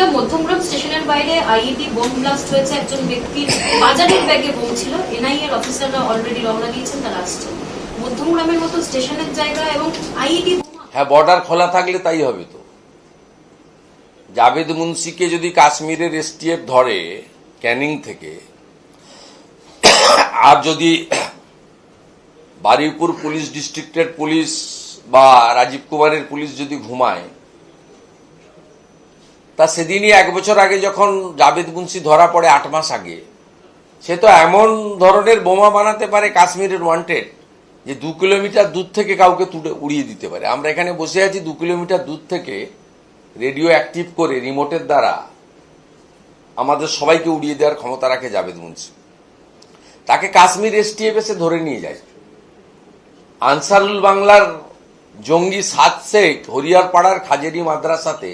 দা মধ্যমগ্রাম স্টেশনের বাইরে IED bomb blast হয়েছে, একজন ব্যক্তির বাজারের ব্যাগে বোম ছিল। এর অফিসাররা অলরেডি রওনা দিয়েছেন মতো স্টেশনের জায়গা এবং আইইডি হ্যাঁ বর্ডার খোলা থাকলে তাই হবে তো। জাভেদ মুন্সিকে যদি কাশ্মীরের এসটিএফ ধরে ক্যানিং থেকে, আর যদি বারুইপুর পুলিশ ডিস্ট্রিক্টের পুলিশ বা রাজীব কুমারের পুলিশ যদি ঘুমায় তা সেদিনই এক বছর আগে যখন জাভেদ মুন্সি ধরা পড়ে আট মাস আগে, সে তো এমন ধরনের বোমা বানাতে পারে কাশ্মীরের ওয়ান্টেড যে দু কিলোমিটার দূর থেকে কাউকে তুলে উড়িয়ে দিতে পারে। আমরা এখানে বসে আছি দু কিলোমিটার দূর থেকে রেডিও অ্যাক্টিভ করে, রিমোটের দ্বারা আমাদের সবাইকে উড়িয়ে দেওয়ার ক্ষমতা রাখে জাভেদ মুন্সি। তাকে কাশ্মীর এসটিএফ এসে ধরে নিয়ে যায়। আনসারুল বাংলার জঙ্গি সাত শেখ হরিয়ারপাড়ার খাজেরি মাদ্রাসাতে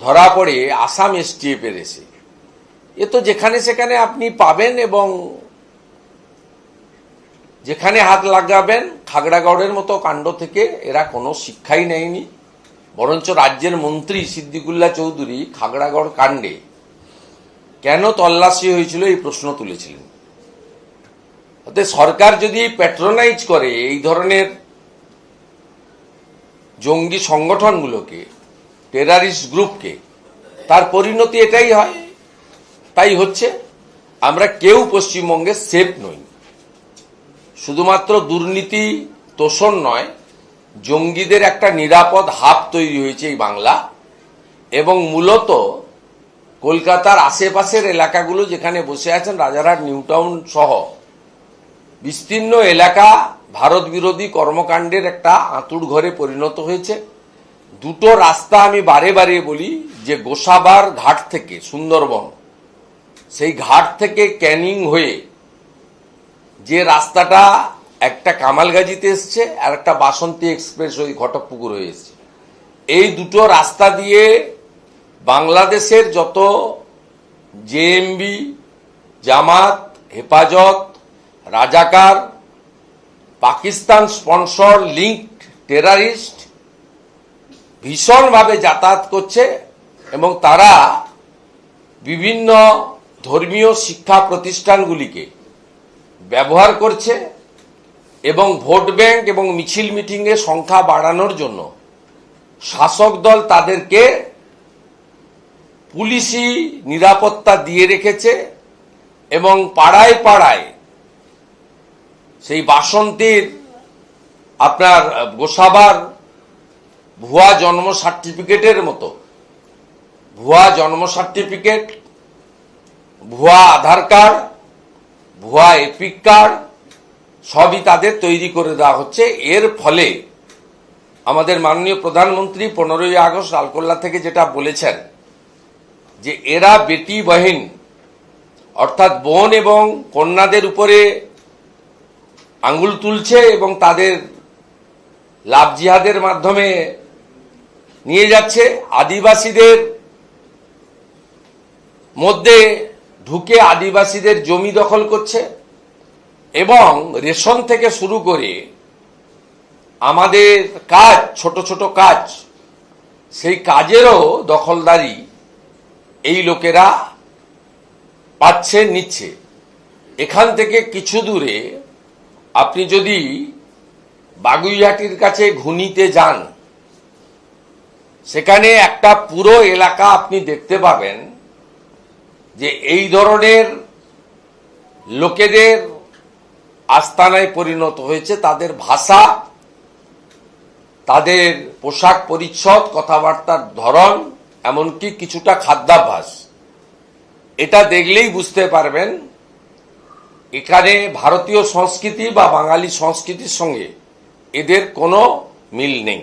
ধরা পড়ে আসাম এসটিএফ এর এসে। এ তো যেখানে সেখানে আপনি পাবেন এবং যেখানে হাত লাগাবেন, খাগড়াগড়ের মতো কাণ্ড থেকে এরা কোনো শিক্ষাই নেয়নি। বরঞ্চ রাজ্যের মন্ত্রী সিদ্দিকুল্লা চৌধুরী খাগড়াগড় কাণ্ডে কেন তল্লাশি হয়েছিল এই প্রশ্ন তুলেছিলেন। অতএব সরকার যদি প্যাট্রোনাইজ করে এই ধরনের জঙ্গি সংগঠনগুলোকে টেরারিস্ট গ্রুপকে তার পরিণতি এটাই হয়। তাই হচ্ছে, আমরা কেউ পশ্চিমবঙ্গে সেফ নই। শুধুমাত্র দুর্নীতি তোষণ নয়, জঙ্গিদের একটা নিরাপদ হাব তৈরি হয়েছে এই বাংলা, এবং মূলত কলকাতার আশেপাশের এলাকাগুলো যেখানে বসে আছেন রাজারহাট, নিউটাউন সহ, বিস্তীর্ণ এলাকা ভারত বিরোধী কর্মকাণ্ডের একটা আঁতুড় ঘরে পরিণত হয়েছে। দুটো রাস্তা আমি বারে বারে বলি যে গোসাবার ঘাট থেকে, সুন্দরবন, সেই ঘাট থেকে ক্যানিং হয়ে যে রাস্তাটা একটা কামালগাজিতে এসছে আর একটা বাসন্তী এক্সপ্রেস ওই ঘটকপুকুর হয়ে এসছে। এই দুটো রাস্তা দিয়ে বাংলাদেশের যত জেএমবি জামাত, হেফাজত, রাজাকার, পাকিস্তান স্পন্সর লিঙ্ক টেরারিস্ট ভীষণভাবে যাতায়াত করছে এবং তারা বিভিন্ন ধর্মীয় শিক্ষা প্রতিষ্ঠানগুলিকে ব্যবহার করছে এবং ভোট ব্যাংক এবং মিছিল মিটিংয়ের সংখ্যা বাড়ানোর জন্য শাসক দল তাদেরকে পুলিশি নিরাপত্তা দিয়ে রেখেছে এবং পাড়ায় পাড়ায় সেই বাসন্তীর আপনার গোসাবার ভুয়া জন্ম সার্টিফিকেটের মতো। ভুয়া জন্ম সার্টিফিকেট, ভুয়া আধার কার্ড, ভুয়া এপিক কার্ড, সবই তাদের তৈরি করে দেওয়া হচ্ছে। এর ফলে আমাদের মাননীয় প্রধানমন্ত্রী পনেরোই আগস্ট লালকোল্লা থেকে যেটা বলেছেন যে এরা বেটি বহিন, অর্থাৎ বোন এবং কন্যাদের উপরে আঙ্গুল তুলছে এবং তাদের লাভ জিহাদের মাধ্যমে নিয়ে যাচ্ছে। আদিবাসীদের মধ্যে ঢুকে আদিবাসীদের জমি দখল করছে এবং রেশন থেকে শুরু করে আমাদের কাজ, ছোট ছোট কাজ, সেই কাজেরও দখলদারি এই লোকেরা পাচ্ছে, নিচ্ছে। এখান থেকে কিছু দূরে আপনি যদি বাগুইহাটির কাছে ঘুনিতে যান সেখানে একটা পুরো এলাকা আপনি দেখতে পাবেন যে এই ধরনের লোকেদের আস্তানায় পরিণত হয়েছে, তাদের ভাষা, তাদের পোশাক পরিচ্ছদ, কথাবার্তার ধরন, এমনকি কিছুটা খাদ্যাভ্যাস। এটা দেখলেই বুঝতে পারবেন এখানে ভারতীয় সংস্কৃতি বা বাঙালি সংস্কৃতির সঙ্গে এদের কোনো মিল নেই।